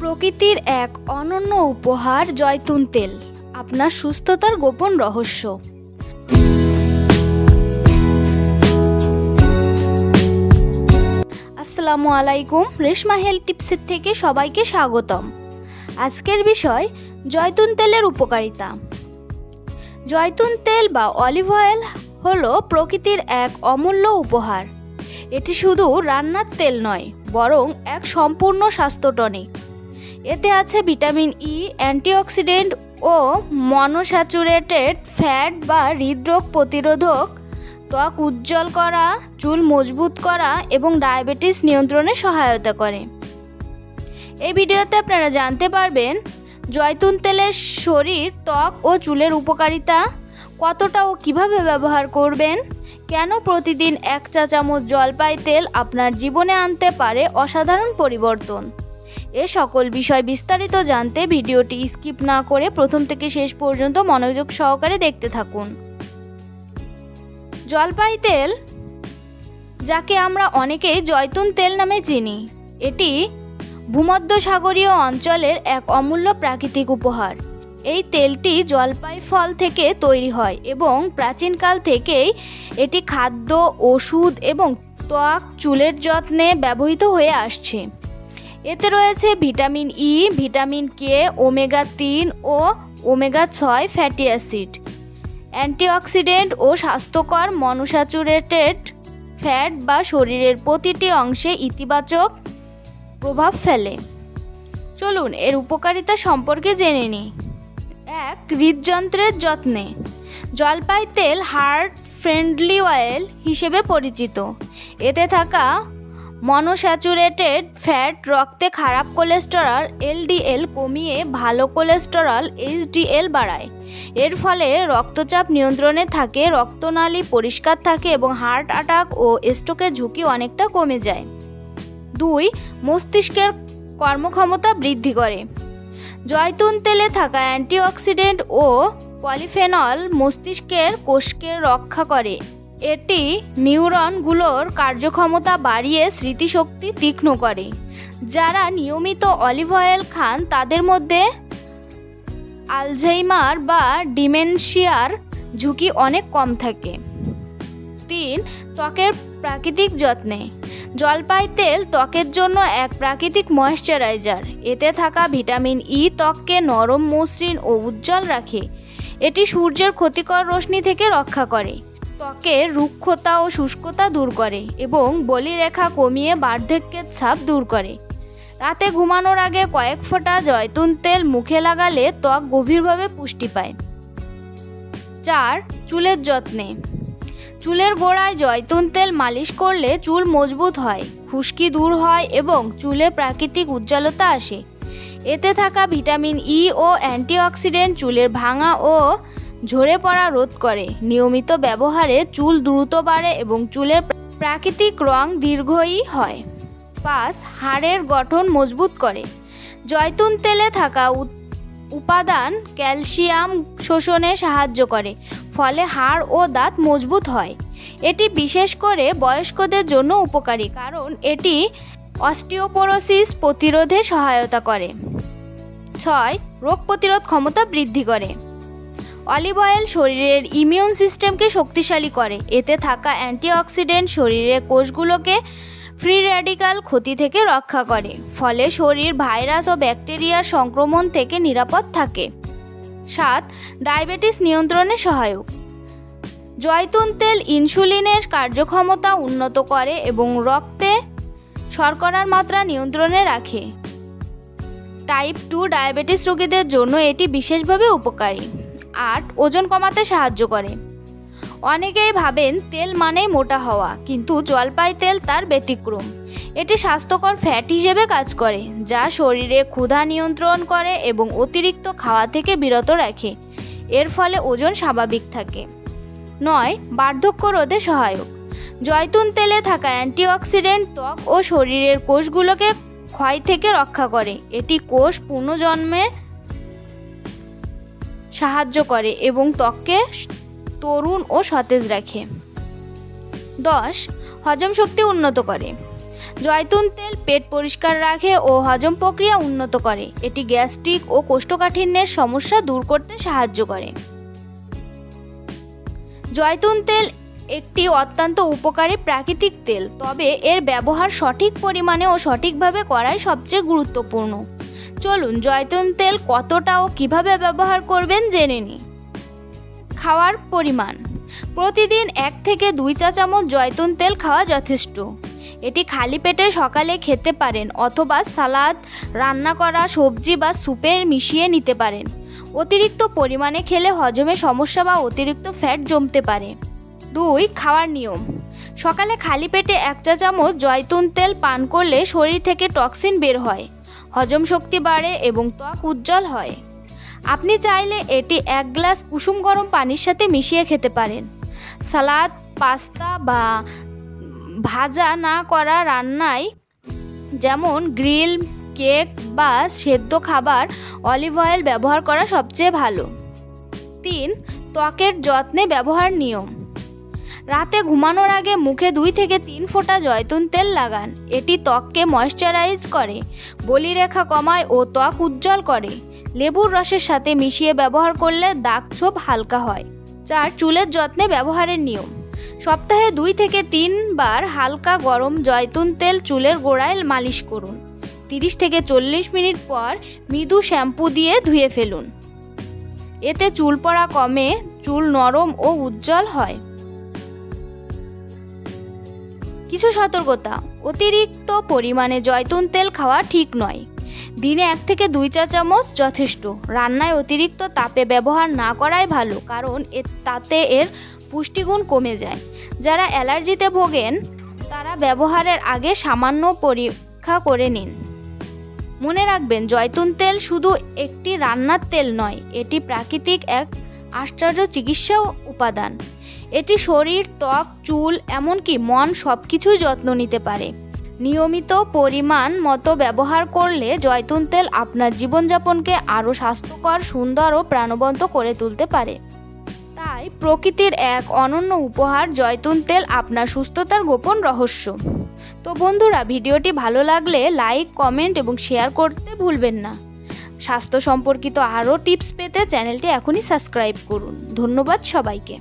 প্রকৃতির এক অনন্য উপহার জয়তুন তেল, আপনার সুস্থতার গোপন রহস্য। আসসালামু আলাইকুম, রেশমা হেলথ টিপসের থেকে সবাইকে স্বাগতম। আজকের বিষয়, জয়তুন তেলের উপকারিতা। জয়তুন তেল বা অলিভ অয়েল হলো প্রকৃতির এক অমূল্য উপহার। এটি শুধু রান্নার তেল নয়, বরং এক সম্পূর্ণ স্বাস্থ্য টনিক। এতে আছে ভিটামিন ই অ্যান্টিঅক্সিডেন্ট ও মনোস্যাচুরেটেড ফ্যাট বা হৃদরোগ প্রতিরোধক, ত্বক উজ্জ্বল করা, চুল মজবুত করা এবং ডায়াবেটিস নিয়ন্ত্রণে সহায়তা করে। এই ভিডিওতে আপনারা জানতে পারবেন জয়তুন তেলের শরীর, ত্বক ও চুলের উপকারিতা, কতটা ও কীভাবে ব্যবহার করবেন, কেন প্রতিদিন এক চা চামচ জলপাই তেল আপনার জীবনে আনতে পারে অসাধারণ পরিবর্তন। এ সকল বিষয় বিস্তারিত জানতে ভিডিওটি স্কিপ না করে প্রথম থেকে শেষ পর্যন্ত মনোযোগ সহকারে দেখতে থাকুন। জলপাই তেল, যাকে আমরা অনেকেই জয়তুন তেল নামে চিনি, এটি ভূমধ্যসাগরীয় অঞ্চলের এক অমূল্য প্রাকৃতিক উপহার। এই তেলটি জলপাই ফল থেকে তৈরি হয় এবং প্রাচীনকাল থেকেই এটি খাদ্য, ওষুধ এবং ত্বক, চুলের যত্নে ব্যবহৃত হয়ে আসছে। এতে রয়েছে vitamin E vitamin K omega তিন ও ওমেগা ছয় ফ্যাটি অ্যাসিড। অ্যান্টিঅক্সিডেন্ট ও স্বাস্থ্যকর মনোস্যাচুরেটেড ফ্যাট বা শরীরের প্রতিটি অংশে ইতিবাচক প্রভাব ফেলে। চলুন, এর উপকারিতা সম্পর্কে জেনে নিই। এক, হৃদযন্ত্রের যত্নে। জলপাই তেল হার্ট ফ্রেন্ডলি অয়েল হিসেবে পরিচিত। এতে থাকা মনোস্যাচুরেটেড ফ্যাট রক্তে খারাপ কোলেস্টেরল, এলডিএল কমিয়ে ভালো কোলেস্টেরল, এইচডিএল বাড়ায়। এর ফলে রক্তচাপ নিয়ন্ত্রণে থাকে, রক্তনালী পরিষ্কার থাকে এবং হার্ট অ্যাটাক ও স্ট্রোকের ঝুঁকি অনেকটা কমে যায়। দুই, মস্তিষ্কের কর্মক্ষমতা বৃদ্ধি করে। জয়তুন তেলে থাকা অ্যান্টিঅক্সিডেন্ট ও পলিফেনল মস্তিষ্কের কোষকে রক্ষা করে। এটি নিউরনগুলোর কার্যক্ষমতা বাড়িয়ে স্মৃতিশক্তি তীক্ষ্ণ করে। যারা নিয়মিত অলিভ অয়েল খান, তাদের মধ্যে আলঝেইমার বা ডিমেনশিয়ার ঝুঁকি অনেক কম থাকে। তিন, ত্বকের প্রাকৃতিক যত্নে। জলপাই তেল ত্বকের জন্য এক প্রাকৃতিক ময়েশ্চারাইজার। এতে থাকা ভিটামিন ই ত্বককে নরম মসৃণ ও উজ্জ্বল রাখে। এটি সূর্যের ক্ষতিকর রশ্মি থেকে রক্ষা করে। ত্বকের রুক্ষতা ও শুষ্কতা দূর করে এবং বলিরেখা কমিয়ে বার্ধক্যের ছাপ দূর করে। রাতে ঘুমানোর আগে কয়েক ফোঁটা জয়তুন তেল মুখে লাগালে ত্বক গভীরভাবে পুষ্টি পায়। চার, চুলের যত্নে। চুলের গোড়ায় জয়তুন তেল মালিশ করলে চুল মজবুত হয়, খুশকি দূর হয় এবং চুলে প্রাকৃতিক উজ্জ্বলতা আসে। এতে থাকা ভিটামিন ই ও অ্যান্টিঅক্সিডেন্ট চুলের ভাঙা ও ঝরে পড়া রোধ করে। নিয়মিত ব্যবহারে চুল দ্রুত বাড়ে এবং চুলের প্রাকৃতিক রং দীর্ঘই হয়। পাঁচ হাড়ের গঠন মজবুত করে। জয়তুন তেলে থাকা উপাদান ক্যালসিয়াম শোষণে সাহায্য করে, ফলে হাড় ও দাঁত মজবুত হয়। এটি বিশেষ করে বয়স্কদের জন্য উপকারী, কারণ এটি অস্টিওপোরোসিস প্রতিরোধে সহায়তা করে। ছয়, রোগ প্রতিরোধ ক্ষমতা বৃদ্ধি করে। অলিভ অয়েল শরীরের ইমিউন সিস্টেমকে শক্তিশালী করে। এতে থাকা অ্যান্টিঅক্সিডেন্ট শরীরের কোষগুলোকে ফ্রি র্যাডিক্যাল ক্ষতি থেকে রক্ষা করে। ফলে শরীর ভাইরাস ও ব্যাকটেরিয়ার সংক্রমণ থেকে নিরাপদ থাকে। সাত, ডায়াবেটিস নিয়ন্ত্রণে সহায়ক। জয়তুন তেল ইনসুলিনের কার্যক্ষমতা উন্নত করে এবং রক্তে শর্করার মাত্রা নিয়ন্ত্রণে রাখে। টাইপ টু ডায়াবেটিস রোগীদের জন্য এটি বিশেষভাবে উপকারী। আট ওজন কমাতে সাহায্য করে। অনেকেই ভাবেন তেল মানেই মোটা হওয়া, কিন্তু জলপাই তেল তার ব্যতিক্রম। এটি স্বাস্থ্যকর ফ্যাট হিসেবে কাজ করে, যা শরীরে ক্ষুধা নিয়ন্ত্রণ করে এবং অতিরিক্ত খাওয়া থেকে বিরত রাখে। এর ফলে ওজন স্বাভাবিক থাকে। নয়, বার্ধক্য রোধে সহায়ক। জয়তুন তেলে থাকা অ্যান্টিঅক্সিডেন্ট, ত্বক ও শরীরের কোষগুলোকে ক্ষয় থেকে রক্ষা করে। এটি কোষ পুনর্জন্মে সাহায্য করে এবং ত্বককে তরুণ ও সতেজ রাখে। দশ, হজম শক্তি উন্নত করে। জয়তুন তেল পেট পরিষ্কার রাখে ও হজম প্রক্রিয়া উন্নত করে। এটি গ্যাস্ট্রিক ও কোষ্ঠকাঠিন্যের সমস্যা দূর করতে সাহায্য করে। জয়তুন তেল একটি অত্যন্ত উপকারী প্রাকৃতিক তেল, তবে এর ব্যবহার সঠিক পরিমাণে ও সঠিকভাবে করাই সবচেয়ে গুরুত্বপূর্ণ। চলুন জয়তুন তেল কতটা ও কীভাবে ব্যবহার করবেন জেনে নিই। খাওয়ার পরিমাণ। প্রতিদিন এক থেকে দুই চা চামচ জয়তুন তেল খাওয়া যথেষ্ট। এটি খালি পেটে সকালে খেতে পারেন অথবা সালাদ, রান্না করা সবজি বা সুপে মিশিয়ে নিতে পারেন। অতিরিক্ত পরিমাণে খেলে হজমে সমস্যা বা অতিরিক্ত ফ্যাট জমতে পারে। দুই, খাওয়ার নিয়ম। সকালে খালি পেটে এক চা চামচ জয়তুন তেল পান করলে শরীর থেকে টক্সিন বের হয়। হজম শক্তি বাড়ে এবং ত্বক উজ্জ্বল হয়। আপনি চাইলে এটি এক গ্লাস কুসুম গরম পানির সাথে মিশিয়ে খেতে পারেন। সালাদ, পাস্তা বা ভাজা না করা রান্নায় যেমন গ্রিল, কেক বা সেদ্ধ খাবার অলিভ অয়েল ব্যবহার করা সবচেয়ে ভালো। তিন, ত্বকের যত্নে ব্যবহার নিয়ম। রাতে ঘুমানোর আগে মুখে দুই থেকে তিন ফোঁটা জয়তুন তেল লাগান। এটি ত্বককে ময়শ্চারাইজ করে, বলিরেখা কমায় ও ত্বক উজ্জ্বল করে। লেবুর রসের সাথে মিশিয়ে ব্যবহার করলে দাগ ছোপ হালকা হয়। চার, চুলের যত্নে ব্যবহারের নিয়ম। সপ্তাহে দুই থেকে তিনবার হালকা গরম জয়তুন তেল চুলের গোড়ায় মালিশ করুন। তিরিশ থেকে চল্লিশ মিনিট পর মৃদু শ্যাম্পু দিয়ে ধুয়ে ফেলুন। এতে চুল পড়া কমে, চুল নরম ও উজ্জ্বল হয়। কিছু সতর্কতা। অতিরিক্ত পরিমাণে জয়তুন তেল খাওয়া ঠিক নয়। দিনে এক থেকে দুই চা চামচ যথেষ্ট। রান্নায় অতিরিক্ত তাপে ব্যবহার না করাই ভালো, কারণ এ, তাতে এর পুষ্টিগুণ কমে যায়। যারা অ্যালার্জিতে ভোগেন, তারা ব্যবহারের আগে সামান্য পরীক্ষা করে নিন। মনে রাখবেন, জয়তুন তেল শুধু একটি রান্নার তেল নয়, এটি প্রাকৃতিক এক আশ্চর্য চিকিৎসা উপাদান। এটি শরীর, ত্বক, চুল, এমনকি মন সব কিছুই যত্ন নিতে পারে। নিয়মিত পরিমাণ মতো ব্যবহার করলে জয়তুন তেল আপনার জীবনযাপনকে আরও স্বাস্থ্যকর, সুন্দর ও প্রাণবন্ত করে তুলতে পারে। তাই প্রকৃতির এক অনন্য উপহার জয়তুন তেল আপনার সুস্থতার গোপন রহস্য। তো বন্ধুরা, ভিডিওটি ভালো লাগলে লাইক, কমেন্ট এবং শেয়ার করতে ভুলবেন না। স্বাস্থ্য সম্পর্কিত আরও টিপস পেতে চ্যানেলটি এখনই সাবস্ক্রাইব করুন। ধন্যবাদ সবাইকে।